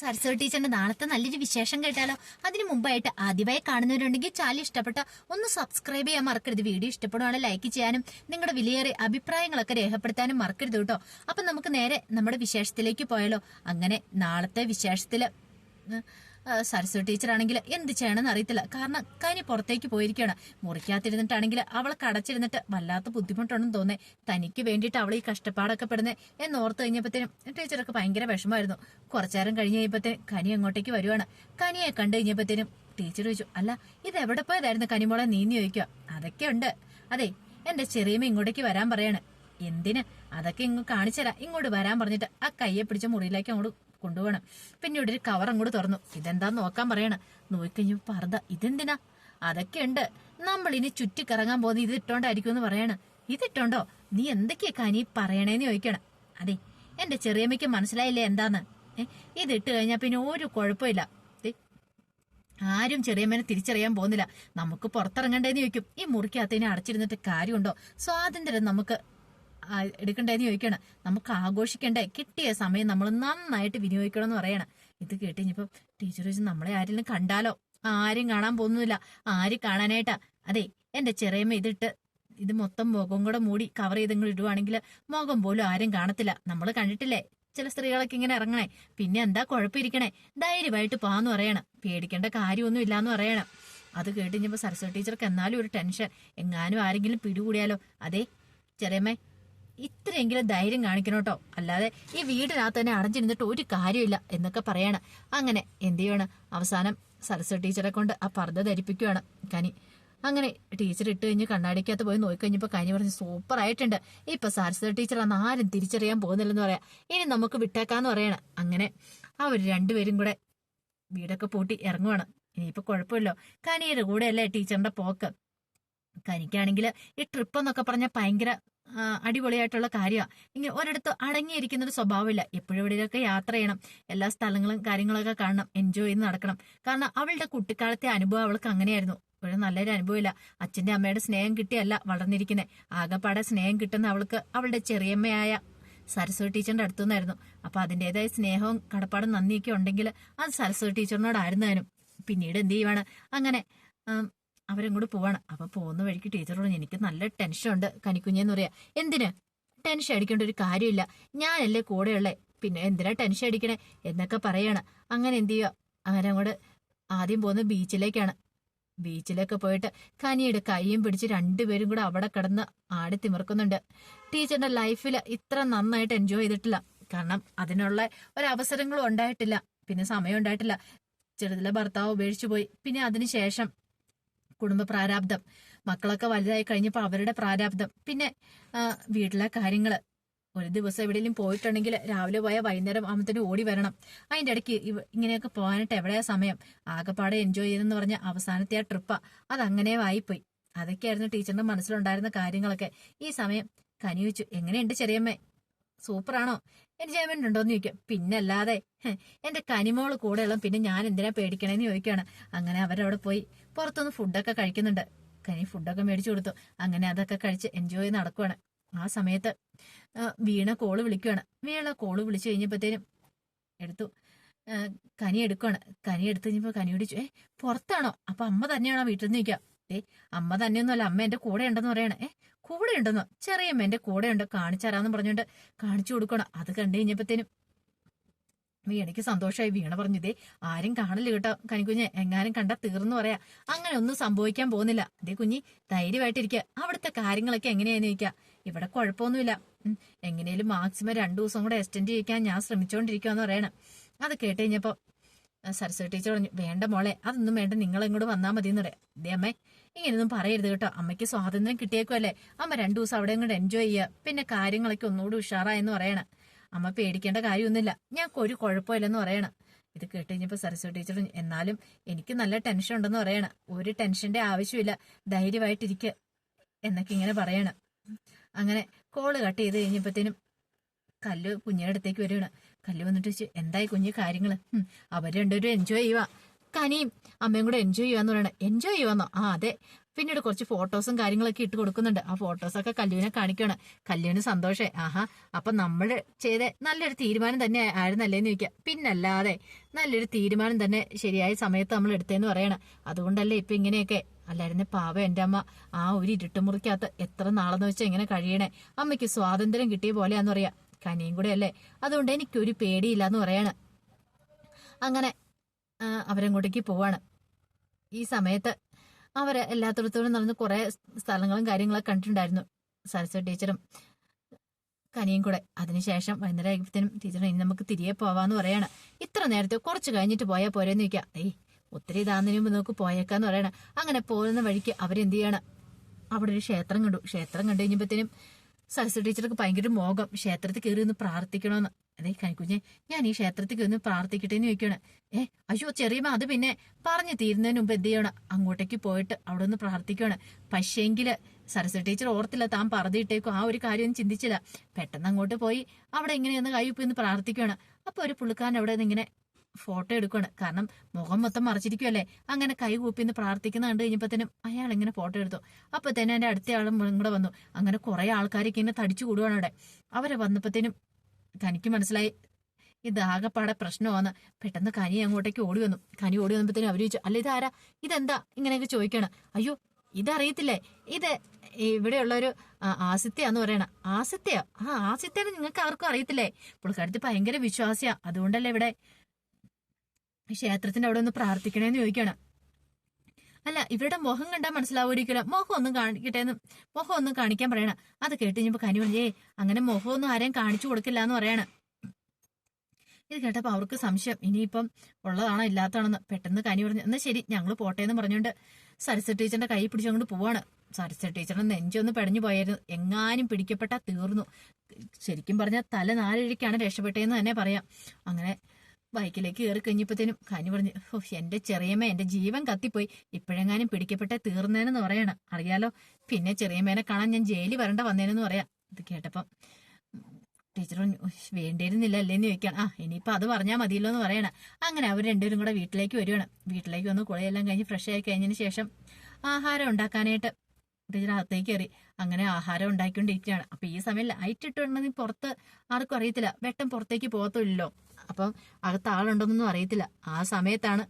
സരസ്വതി ടീച്ചറിന്റെ നാളത്തെ നല്ലൊരു വിശേഷം കേട്ടാലോ? അതിനു മുമ്പായിട്ട് ആദ്യമായി കാണുന്നവരുണ്ടെങ്കിൽ ചാനൽ ഇഷ്ടപ്പെട്ട ഒന്ന് സബ്സ്ക്രൈബ് ചെയ്യാൻ മറക്കരുത്. വീഡിയോ ഇഷ്ടപ്പെടുവാണെങ്കിൽ ലൈക്ക് ചെയ്യാനും നിങ്ങളുടെ വിലയേറെ അഭിപ്രായങ്ങളൊക്കെ രേഖപ്പെടുത്താനും മറക്കരുത് കേട്ടോ. അപ്പൊ നമുക്ക് നേരെ നമ്മുടെ വിശേഷത്തിലേക്ക് പോയാലോ. അങ്ങനെ നാളത്തെ വിശേഷത്തിൽ സരസ്വതി ടീച്ചറാണെങ്കിൽ എന്ത് ചെയ്യണമെന്ന് അറിയത്തില്ല. കാരണം കനി പുറത്തേക്ക് പോയിരിക്കുകയാണ്. മുറിക്കാത്തിരുന്നിട്ടാണെങ്കിൽ അവളെ കടച്ചിരുന്നിട്ട് വല്ലാത്ത ബുദ്ധിമുട്ടുണ്ടെന്ന് തോന്നേ. തനിക്ക് വേണ്ടിയിട്ട് അവൾ ഈ കഷ്ടപ്പാടൊക്കെ പെടുന്നത് എന്നോർത്ത് കഴിഞ്ഞപ്പോഴത്തേനും ടീച്ചറൊക്കെ ഭയങ്കര വിഷമമായിരുന്നു. കുറച്ചേരം കഴിഞ്ഞ് കഴിയുമ്പോഴത്തേനും കനി അങ്ങോട്ടേക്ക് വരുവാണ്. കനിയെ കണ്ടു കഴിഞ്ഞപ്പോഴത്തേനും ടീച്ചർ ചോദിച്ചു അല്ല ഇത് എവിടെ പോയതായിരുന്നു കനിമോളെ നീന്തി ചോദിക്കുക അതൊക്കെ ഉണ്ട്. അതെ എന്റെ ചെറിയമ്മ ഇങ്ങോട്ടേക്ക് വരാൻ പറയാണ്. എന്തിന്? അതൊക്കെ ഇങ്ങ് കാണിച്ചുതരാം. ഇങ്ങോട്ട് വരാൻ പറഞ്ഞിട്ട് ആ കയ്യെ പിടിച്ച മുറിയിലേക്ക് അങ്ങോട്ട് കൊണ്ടുപോകണം. പിന്നീട് ഒരു കവർ അങ്ങോട്ട് തുറന്നു. ഇതെന്താന്ന് നോക്കാൻ പറയണം. നോക്കിക്കഴിഞ്ഞു പറത ഇതെന്തിനാ? അതൊക്കെ ഉണ്ട് നമ്മൾ ഇനി ചുറ്റിക്കറങ്ങാൻ പോകുന്ന ഇത് ഇട്ടോണ്ടായിരിക്കും എന്ന് പറയാണ്. ഇതിട്ടോണ്ടോ നീ എന്തൊക്കെയാ കനി പറയണേന്ന് ചോദിക്കണം. അതെ എന്റെ ചെറിയമ്മയ്ക്ക് മനസ്സിലായില്ലേ എന്താന്ന്? ഇത് ഇതിട്ട് കഴിഞ്ഞാ പിന്നെ ഒരു കുഴപ്പമില്ല. ആരും ചെറിയമ്മനെ തിരിച്ചറിയാൻ പോകുന്നില്ല. നമുക്ക് പുറത്തിറങ്ങണ്ടേന്ന് ചോദിക്കും. ഈ മുറിക്കകത്തേനെ അടച്ചിരുന്നിട്ട് കാര്യമുണ്ടോ? സ്വാതന്ത്ര്യം നമുക്ക് എടുക്കണ്ടേന്ന് ചോദിക്കണം. നമുക്ക് ആഘോഷിക്കണ്ടേ കിട്ടിയ സമയം നമ്മൾ നന്നായിട്ട് വിനിയോഗിക്കണം എന്ന് പറയണം. ഇത് കേട്ട് ടീച്ചർ ചോദിച്ചു നമ്മളെ ആരെങ്കിലും കണ്ടാലോ? ആരും കാണാൻ പോകുന്നില്ല. ആര് കാണാനായിട്ടാ? അതെ എന്റെ ചെറിയമ്മ ഇതിട്ട് ഇത് മൊത്തം മുഖം കൂടെ മൂടി കവർ ചെയ്ത് ഇങ്ങോട്ട് ഇടുവാണെങ്കിൽ മുഖം പോലും ആരും കാണത്തില്ല. നമ്മൾ കണ്ടിട്ടില്ലേ? ചില സ്ത്രീകളൊക്കെ ഇങ്ങനെ ഇറങ്ങണേ. പിന്നെ എന്താ കുഴപ്പമിരിക്കണേ? ധൈര്യമായിട്ട് പോകാന്ന് പറയണം. പേടിക്കേണ്ട കാര്യമൊന്നും ഇല്ലാന്ന് പറയണം. അത് കേട്ട് കഴിഞ്ഞപ്പോ സരസ്വതി ടീച്ചർക്ക് എന്നാലും ഒരു ടെൻഷൻ. എങ്ങാനും ആരെങ്കിലും പിടികൂടിയാലോ? അതെ ചെറിയമ്മേ ഇത്രയെങ്കിലും ധൈര്യം കാണിക്കണം കേട്ടോ അല്ലാതെ ഈ വീടിനകത്ത് തന്നെ അടഞ്ഞിരുന്നിട്ട് ഒരു കാര്യമില്ല എന്നൊക്കെ പറയാണ്. അങ്ങനെ എന്ത് ചെയ്യാണ്? അവസാനം സരസ്വ ടീച്ചറെ കൊണ്ട് ആ പർദ്ദ ധരിപ്പിക്കുകയാണ് കനി. അങ്ങനെ ടീച്ചർ ഇട്ട് കഴിഞ്ഞ് കണ്ണാടിക്കകത്ത് പോയി നോക്കിക്കഴിഞ്ഞപ്പോ കനി പറഞ്ഞ് സൂപ്പർ ആയിട്ടുണ്ട് ഇപ്പൊ സരസ്വതി ടീച്ചർ അന്ന് ആരും തിരിച്ചറിയാൻ പോകുന്നില്ലെന്ന് പറയാ. ഇനി നമുക്ക് വിട്ടേക്കാന്ന് പറയണം. അങ്ങനെ ആ അവർ രണ്ടുപേരും കൂടെ വീടൊക്കെ പൂട്ടി ഇറങ്ങുവാണ്. ഇനിയിപ്പോ കുഴപ്പമില്ലോ. കനിയുടെ കൂടെയല്ലേ ടീച്ചറിന്റെ പോക്ക്. കനിക്കാണെങ്കിൽ ഈ ട്രിപ്പ് എന്നൊക്കെ പറഞ്ഞാൽ ഭയങ്കര അടിപൊളിയായിട്ടുള്ള കാര്യമാണ് ഇങ്ങനെ ഒരിടത്ത് അടങ്ങിയിരിക്കുന്ന ഒരു സ്വഭാവമില്ല. എപ്പോഴും എവിടെയൊക്കെ യാത്ര ചെയ്യണം. എല്ലാ സ്ഥലങ്ങളും കാര്യങ്ങളൊക്കെ കാണണം. എൻജോയ് ചെയ്ത് നടക്കണം. കാരണം അവളുടെ കുട്ടിക്കാലത്തെ അനുഭവം അവൾക്ക് അങ്ങനെയായിരുന്നു. ഒരു നല്ലൊരു അനുഭവമില്ല. അച്ഛന്റെ അമ്മയുടെ സ്നേഹം കിട്ടിയല്ല വളർന്നിരിക്കുന്നത് ആകെപ്പാടെ സ്നേഹം കിട്ടുന്ന അവൾക്ക് അവളുടെ ചെറിയമ്മയായ സരസ്വതി ടീച്ചറിന്റെ അടുത്തു നിന്നായിരുന്നു അപ്പൊ അതിന്റെതായ സ്നേഹവും കടപ്പാടും നന്ദിയൊക്കെ ഉണ്ടെങ്കിൽ അത് സരസ്വതി ടീച്ചറിനോടായിരുന്നാലും പിന്നീട് എന്ത് ചെയ്യുവാണ്? അങ്ങനെ അവരങ്ങോട്ട് പോവാണ്. അപ്പൊ പോകുന്ന വഴിക്ക് ടീച്ചറോട് എനിക്ക് നല്ല ടെൻഷൻ ഉണ്ട് കനിക്കുഞ്ഞെന്ന് പറയാ. എന്തിന്? ടെൻഷൻ അടിക്കേണ്ട ഒരു കാര്യമില്ല. ഞാനല്ലേ കൂടെയുള്ളേ. പിന്നെ എന്തിനാ ടെൻഷൻ അടിക്കണേ? എന്നൊക്കെ പറയാണ്. അങ്ങനെ എന്ത് ചെയ്യുക അങ്ങനെ അങ്ങോട്ട് ആദ്യം പോകുന്നത് ബീച്ചിലേക്കാണ് ബീച്ചിലൊക്കെ പോയിട്ട് കനിയുടെ കൈയും പിടിച്ച് രണ്ടുപേരും കൂടെ അവിടെ കിടന്ന് ആടി തിമിർക്കുന്നുണ്ട്. ടീച്ചറിന്റെ ലൈഫിൽ ഇത്ര നന്നായിട്ട് എൻജോയ് ചെയ്തിട്ടില്ല. കാരണം അതിനുള്ള ഒരവസരങ്ങളും ഉണ്ടായിട്ടില്ല. പിന്നെ സമയം ഉണ്ടായിട്ടില്ല. ചെറുതിലെ ഭർത്താവ് ഉപേക്ഷിച്ചു പോയി. പിന്നെ അതിനുശേഷം കുടുംബ പ്രാരാബ്ദം. മക്കളൊക്കെ വലുതായി കഴിഞ്ഞപ്പോൾ അവരുടെ പ്രാരാബ്ദം. പിന്നെ വീട്ടിലെ കാര്യങ്ങൾ. ഒരു ദിവസം എവിടെയെങ്കിലും പോയിട്ടുണ്ടെങ്കിൽ രാവിലെ പോയാൽ വൈകുന്നേരം ആകുമ്പത്തേനും ഓടി വരണം. അതിന്റെ ഇടയ്ക്ക് ഇങ്ങനെയൊക്കെ പോകാനായിട്ട് എവിടെയാ സമയം? ആകെപ്പാടെ എൻജോയ് ചെയ്തെന്ന് പറഞ്ഞ അവസാനത്തെ ആ ട്രിപ്പാ അതങ്ങനെ വായിപ്പോയി അതൊക്കെയായിരുന്നു ടീച്ചറിന്റെ മനസ്സിലുണ്ടായിരുന്ന കാര്യങ്ങളൊക്കെ. ഈ സമയം കനി വെച്ചു എങ്ങനെയുണ്ട് ചെറിയമ്മേ? സൂപ്പറാണോ? എൻജോയ്മെന്റ് ഉണ്ടോന്ന് ചോദിക്കും. പിന്നല്ലാതെ എന്റെ കനിമോൾ കൂടെയുള്ള പിന്നെ ഞാൻ എന്തിനാ പേടിക്കണേന്ന് ചോദിക്കുകയാണ് അങ്ങനെ അവരവിടെ പോയി. പുറത്തുനിന്ന് ഫുഡൊക്കെ കഴിക്കുന്നുണ്ട്. കനി ഫുഡൊക്കെ മേടിച്ചു കൊടുത്തു. അങ്ങനെ അതൊക്കെ കഴിച്ച് എൻജോയ് നടക്കുവാണ്. ആ സമയത്ത് വീണ കോൾ വിളിക്കുവാണ്. വീണ കോൾ വിളിച്ചു കഴിഞ്ഞപ്പോഴത്തേനും എടുത്തു. കനി എടുക്കുവാണ്. കനി എടുത്തു കഴിഞ്ഞപ്പോ കനി പിടിച്ചു. ഏ പുറത്താണോ? അപ്പൊ അമ്മ തന്നെയാണോ വീട്ടിൽ നിന്ന് നിൽക്കുക? ഏ അമ്മ തന്നെയൊന്നുമല്ല. അമ്മ എന്റെ കൂടെ ഉണ്ടെന്ന് പറയണേ. ഏ കൂടെ ഉണ്ടെന്നോ? ചെറിയമ്മ എന്റെ കൂടെ ഉണ്ട്. കാണിച്ചു തരാന്ന് പറഞ്ഞുകൊണ്ട് കാണിച്ചു കൊടുക്കണം അത് കണ്ടു കഴിഞ്ഞപ്പോഴത്തേനും വീണയ്ക്ക് സന്തോഷമായി വീണ പറഞ്ഞു. ഇതേ ആരും കാണില്ല കേട്ടോ. കനിക്കുഞ്ഞ് എങ്ങാനും കണ്ട തീർന്നു പറയാ. അങ്ങനെ ഒന്നും സംഭവിക്കാൻ പോകുന്നില്ല. അതേ കുഞ്ഞി ധൈര്യമായിട്ടിരിക്കുക അവിടുത്തെ കാര്യങ്ങളൊക്കെ എങ്ങനെയാന്ന് ചോദിക്കുക ഇവിടെ കുഴപ്പമൊന്നുമില്ല. എങ്ങനെയും മാക്സിമം രണ്ടു ദിവസം കൂടെ എക്സ്റ്റെൻഡ് ചെയ്യിക്കാൻ ഞാൻ ശ്രമിച്ചോണ്ടിരിക്കുവാന്ന് പറയണം. അത് കേട്ട് കഴിഞ്ഞപ്പോ ആ, സരസ്വതി ടീച്ചർ പറഞ്ഞു വേണ്ട മോളെ അതൊന്നും വേണ്ട. നിങ്ങൾ ഇങ്ങോട്ട് വന്നാൽ മതി എന്ന് പറയാം. ദേ അമ്മേ ഇങ്ങനെയൊന്നും പറയരുത് കേട്ടോ. അമ്മയ്ക്ക് സ്വാതന്ത്ര്യം കിട്ടിയേക്കുമല്ലേ അമ്മ രണ്ടു ദിവസം അവിടെ ഇങ്ങോട്ട് എൻജോയ് ചെയ്യുക. പിന്നെ കാര്യങ്ങളൊക്കെ ഒന്നുകൂടി ഉഷാറായെന്ന് പറയണം. അമ്മ പേടിക്കേണ്ട കാര്യമൊന്നുമില്ല. ഞങ്ങൾക്ക് ഒരു കുഴപ്പമില്ലെന്ന് പറയണം. ഇത് കേട്ട് കഴിഞ്ഞപ്പോ സരസ്വതി ടീച്ചർ എന്നാലും എനിക്ക് നല്ല ടെൻഷൻ ഉണ്ടെന്ന് പറയണം. ഒരു ടെൻഷന്റെ ആവശ്യമില്ല. ധൈര്യമായിട്ടിരിക്കുക എന്നൊക്കെ ഇങ്ങനെ പറയണം. അങ്ങനെ കോൾ കട്ട് ചെയ്ത് കഴിഞ്ഞപ്പോഴത്തേനും കല്ല് കുഞ്ഞിയുടെ അടുത്തേക്ക് വരികയാണ്. കല്ല് വന്നിട്ട് വെച്ച് എന്തായി കുഞ്ഞ് കാര്യങ്ങൾ? അവർ രണ്ടുപേരും എൻജോയ് ചെയ്യുക കനിയും അമ്മയും കൂടെ എൻജോയ് ചെയ്യാന്ന് പറയണം. എൻജോയ് ചെയ്യുവാന്നോ? ആ അതെ. പിന്നീട് കുറച്ച് ഫോട്ടോസും കാര്യങ്ങളൊക്കെ ഇട്ട് കൊടുക്കുന്നുണ്ട്. ആ ഫോട്ടോസൊക്കെ കല്ലുവിനെ കാണിക്കുകയാണ് കല്ലുവിന് സന്തോഷേ. ആഹാ അപ്പൊ നമ്മൾ ചെയ്ത നല്ലൊരു തീരുമാനം തന്നെ ആയിരുന്നല്ലേന്ന് ചോദിക്കുക പിന്നല്ലാതെ നല്ലൊരു തീരുമാനം തന്നെ ശരിയായ സമയത്ത് നമ്മൾ എടുത്തേന്ന് പറയണം. അതുകൊണ്ടല്ലേ ഇപ്പൊ ഇങ്ങനെയൊക്കെ. അല്ലായിരുന്നു പാവ എന്റെ അമ്മ ആ ഒരു ഇരുട്ടുമുറിക്കകത്ത് എത്ര നാളെന്ന് വെച്ചാൽ ഇങ്ങനെ കഴിയണേ. അമ്മയ്ക്ക് സ്വാതന്ത്ര്യം കിട്ടിയ പോലെയാന്ന് പറയാ. കനിയും കൂടെ അല്ലേ? അതുകൊണ്ട് എനിക്കൊരു പേടിയില്ല എന്ന് പറയാണ്. അങ്ങനെ അവരങ്ങോട്ടേക്ക് പോവാണ്. ഈ സമയത്ത് അവർ എല്ലാത്തിടത്തോടും നടന്ന് കുറെ സ്ഥലങ്ങളും കാര്യങ്ങളൊക്കെ കണ്ടിട്ടുണ്ടായിരുന്നു. സരസ്വതി ടീച്ചറും കനിയും കൂടെ. അതിനുശേഷം വൈകുന്നേരം ആയപ്പോഴത്തേനും ടീച്ചർ ഇനി നമുക്ക് തിരികെ പോവാന്ന് പറയാണ്. ഇത്ര നേരത്തെ കുറച്ച് കഴിഞ്ഞിട്ട് പോയാൽ പോരെന്ന് ചോദിക്കാം. ഏയ് ഒത്തിരി ഇതാന്നതിന് മുമ്പ് നമുക്ക് പോയേക്കാന്ന് പറയണം. അങ്ങനെ പോകുന്ന വഴിക്ക് അവരെന്ത് ചെയ്യണം? അവിടെ ഒരു ക്ഷേത്രം കണ്ടു. ക്ഷേത്രം കണ്ടു കഴിഞ്ഞപ്പോഴത്തേനും സരസ്വതി ടീച്ചർക്ക് ഭയങ്കര മോഹം. ക്ഷേത്രത്തിൽ കയറി ഒന്ന് പ്രാർത്ഥിക്കണമെന്ന് അതേ കൈക്കുഞ്ഞെ ഞാൻ ഈ ക്ഷേത്രത്തിൽ കയറി ഒന്ന് പ്രാർത്ഥിക്കട്ടെ എന്ന് ചോദിക്കണം ഏ അയ്യോ ചെറിയമ്മ അത് പിന്നെ പറഞ്ഞു തീരുന്നതിന് മുമ്പ് എന്ത് ചെയ്യണം? അങ്ങോട്ടേക്ക് പോയിട്ട് അവിടെ ഒന്ന് പ്രാർത്ഥിക്കണം പക്ഷേങ്കിൽ സരസ്വതി ടീച്ചർ ഓർത്തില്ല താൻ പറഞ്ഞിട്ടേക്കും ആ ഒരു കാര്യം ചിന്തിച്ചില്ല. പെട്ടെന്ന് അങ്ങോട്ട് പോയി അവിടെ ഇങ്ങനെയൊന്ന് കൈ ഉപ്പിന്ന് പ്രാർത്ഥിക്കുകയാണ് അപ്പൊ ഒരു പുള്ളിക്കാരൻ അവിടെ നിന്ന് ഇങ്ങനെ ഫോട്ടോ എടുക്കുകയാണ് കാരണം മുഖം മൊത്തം മറച്ചിരിക്കുമല്ലേ അങ്ങനെ കൈ കൂപ്പിന്ന് പ്രാർത്ഥിക്കുന്ന കണ്ടു കഴിഞ്ഞപ്പോഴത്തേനും അയാൾ ഇങ്ങനെ ഫോട്ടോ എടുത്തു. അപ്പൊ തന്നെ എന്റെ അടുത്ത ആളും കൂടെ വന്നു. അങ്ങനെ കുറെ ആൾക്കാരൊക്കെ ഇങ്ങനെ തടിച്ചു കൂടുകയാണ് അവിടെ. അവരെ വന്നപ്പോഴത്തേനും കനിക്ക് മനസ്സിലായി. ഇത് ആകെപ്പാടെ പ്രശ്നമാണ്. പെട്ടെന്ന് കനി അങ്ങോട്ടേക്ക് ഓടി വന്നു. കനി ഓടി വന്നപ്പോഴത്തേനും അവർ ചോദിച്ചു അല്ല ഇതാരാ? ഇതെന്താ? ഇങ്ങനെയൊക്കെ ചോദിക്കണം അയ്യോ ഇതറിയത്തില്ലേ? ഇത് ഇവിടെയുള്ളൊരു ആസിത്യ എന്ന് പറയണ. ആസിത്യ ആ ആസിത്യനെ നിങ്ങൾക്ക് ആർക്കും അറിയത്തില്ലേ? പുള്ളിക്കാരത്തി ഭയങ്കര വിശ്വാസിയാ. അതുകൊണ്ടല്ലേ ഇവിടെ ക്ഷേത്രത്തിന്റെ അവിടെ ഒന്ന് പ്രാർത്ഥിക്കണേന്ന് ചോദിക്കാണ് അല്ല ഇവരുടെ മുഖം കണ്ടാൽ മനസ്സിലാവുമായിരിക്കില്ല മുഖം ഒന്നും കാണിക്കട്ടെ എന്ന് മുഖം ഒന്നും കാണിക്കാൻ പറയണ. അത് കേട്ട് കഴിഞ്ഞപ്പോ കനി പറഞ്ഞേ അങ്ങനെ മുഖം ഒന്നും ആരെയും കാണിച്ചു കൊടുക്കില്ല എന്ന് പറയണ. ഇത് കേട്ടപ്പോൾ അവർക്ക് സംശയം. ഇനിയിപ്പം ഉള്ളതാണോ ഇല്ലാത്തതാണെന്ന് പെട്ടെന്ന് കനി പറഞ്ഞു എന്നാ ശരി ഞങ്ങൾ പോട്ടെ എന്ന് പറഞ്ഞുകൊണ്ട് സരസ്വതി ടീച്ചറിന്റെ കൈ പിടിച്ചങ്ങോട്ട് പോവാണ്. സരസ്വതി ടീച്ചറിന്റെ നെഞ്ചൊന്ന് പെടഞ്ഞു പോയായിരുന്നു. എങ്ങാനും പിടിക്കപ്പെട്ടാ തീർന്നു. ശരിക്കും പറഞ്ഞാൽ തല നാലഴിക്കാണ് രക്ഷപ്പെട്ടതെന്ന് തന്നെ പറയാം. അങ്ങനെ ബൈക്കിലേക്ക് കയറി കഴിഞ്ഞപ്പോഴത്തേനും കനി പറഞ്ഞു ഓ എന്റെ ചെറിയമ്മ എന്റെ ജീവൻ കത്തിപ്പോയി. ഇപ്പോഴെങ്ങാനും പിടിക്കപ്പെട്ട തീർന്നേനെന്ന് പറയണം. അറിയാലോ? പിന്നെ ചെറിയമ്മേനെ കാണാൻ ഞാൻ ജയിലിൽ വരണ്ട വന്നേനെന്ന് പറയാം. ഇത് കേട്ടപ്പം ടീച്ചർ വേണ്ടിയിരുന്നില്ല അല്ലേന്ന് ചോദിക്കണം ആ ഇനിയിപ്പോ അത് പറഞ്ഞാൽ മതിയല്ലോ എന്ന് പറയണം. അങ്ങനെ അവർ രണ്ടുപേരും കൂടെ വീട്ടിലേക്ക് വരുവാണ് വീട്ടിലേക്ക് വന്ന് കുളയെല്ലാം കഴിഞ്ഞ് ഫ്രഷ് ആയി കഴിഞ്ഞതിന് ശേഷം ആഹാരം ഉണ്ടാക്കാനായിട്ട് ടീച്ചർ അകത്തേക്ക് കയറി. അങ്ങനെ ആഹാരം ഉണ്ടാക്കിക്കൊണ്ടിരിക്കുകയാണ്. അപ്പൊ ഈ സമയം ലൈറ്റ് ഇട്ടുണ്ടെങ്കിൽ പുറത്ത് ആർക്കും അറിയത്തില്ല. വെട്ടം പുറത്തേക്ക് പോകത്തില്ലല്ലോ അപ്പം അകത്ത് ആളുണ്ടോന്നൊന്നും അറിയത്തില്ല. ആ സമയത്താണ്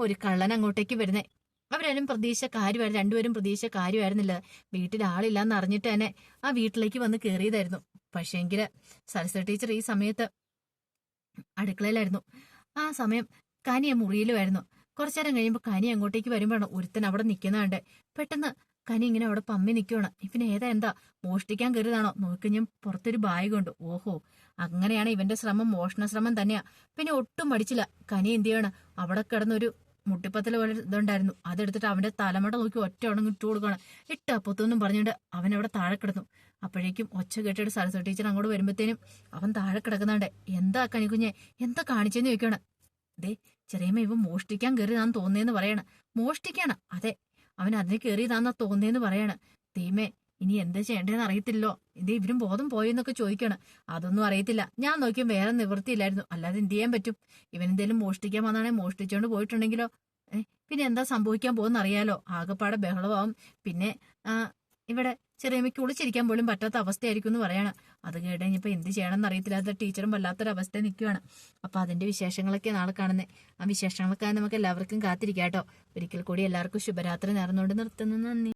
ഒരു കള്ളൻ അങ്ങോട്ടേക്ക് വരുന്നത് അവരാരും പ്രതീക്ഷക്കാരുമായിരുന്നു രണ്ടുപേരും പ്രതീക്ഷക്കാരുമായിരുന്നില്ല വീട്ടിൽ ആളില്ലാന്ന് അറിഞ്ഞിട്ട് തന്നെ ആ വീട്ടിലേക്ക് വന്ന് കയറിയതായിരുന്നു പക്ഷേങ്കിൽ സരസ്വതി ടീച്ചർ ഈ സമയത്ത് അടുക്കളയിലായിരുന്നു. ആ സമയം കനിയ മുറിയിലുമായിരുന്നു. കുറച്ചു നേരം കഴിയുമ്പോൾ കനി അങ്ങോട്ടേക്ക് വരുമ്പോഴാണ് ഒരുത്തൻ അവിടെ നിൽക്കുന്നതാണ്ട് പെട്ടെന്ന് കനി ഇങ്ങനെ അവിടെ പമ്മി നിൽക്കുവാണ് ഇവന് ഏതാ എന്താ? മോഷ്ടിക്കാൻ കയറിയതാണോ നോക്കി ഞാൻ പുറത്തൊരു ബാഗ് കൊണ്ട്. ഓഹോ അങ്ങനെയാണ് ഇവന്റെ ശ്രമം മോഷണ ശ്രമം തന്നെയാ. പിന്നെ ഒട്ടും പഠിച്ചില്ല കനി എന്ത് ചെയ്യണം? അവിടെ കിടന്നൊരു മുട്ടിപ്പത്തൽ പോലെ ഇതുണ്ടായിരുന്നു. അതെടുത്തിട്ട് അവന്റെ തലമുട നോക്കി ഒറ്റ ഉണങ്ങി ഇട്ട് കൊടുക്കണം ഇട്ട് അപ്പത്തൊന്നും പറഞ്ഞുകൊണ്ട് അവൻ അവിടെ താഴെ കിടന്നു. അപ്പോഴേക്കും ഒച്ച കേട്ടിട്ട് സരസ്വതി ടീച്ചർ അങ്ങോട്ട് വരുമ്പോഴത്തേനും അവൻ താഴെ കിടക്കുന്നുണ്ട്. എന്താ കണിക്കുഞ്ഞെ എന്താ കാണിച്ചെന്ന് ചോദിക്കണം ദേ ചെറിയമ്മ ഇവ മോഷ്ടിക്കാൻ കയറിയതാന്ന് തോന്നിയെന്ന് പറയണം. മോഷ്ടിക്കാണ്. അതെ അവൻ അതിന് കയറിയതാന്നാ തോന്നിയെന്ന് പറയണം. തീമേ ഇനി എന്താ ചെയ്യേണ്ടതെന്ന് അറിയത്തില്ലോ ഇത് ഇവരും ബോധം പോയെന്നൊക്കെ ചോദിക്കണം. അതൊന്നും അറിയത്തില്ല. ഞാൻ നോക്കിയും വേറെ നിവൃത്തിയില്ലായിരുന്നു. അല്ലാതെ എന്ത് ചെയ്യാൻ പറ്റും? ഇവൻ എന്തേലും മോഷ്ടിക്കാൻ വന്നാണെങ്കിൽ മോഷ്ടിച്ചോണ്ട് പോയിട്ടുണ്ടെങ്കിലോ? പിന്നെ എന്താ സംഭവിക്കാൻ പോകുന്ന അറിയാലോ. ആകെപ്പാടെ ബഹളമാവും. പിന്നെ ഇവിടെ ചെറിയമ്മയ്ക്ക് ഒളിച്ചിരിക്കാൻ പോലും പറ്റാത്ത അവസ്ഥയായിരിക്കും എന്ന് പറയാണ്. അത് കേട്ട് കഴിഞ്ഞപ്പോ എന്ത് ചെയ്യണമെന്ന് അറിയത്തില്ലാത്ത ടീച്ചറും വല്ലാത്തൊരവസ്ഥ നിൽക്കുകയാണ് അപ്പൊ അതിന്റെ വിശേഷങ്ങളൊക്കെ നാളെ കാണുന്നത് ആ വിശേഷങ്ങളൊക്കെ നമുക്ക് എല്ലാവർക്കും കാത്തിരിക്കാം കേട്ടോ. ഒരിക്കൽ കൂടി എല്ലാവർക്കും ശുഭരാത്രി നേർന്നുകൊണ്ട് നിർത്തുന്നു. നന്ദി.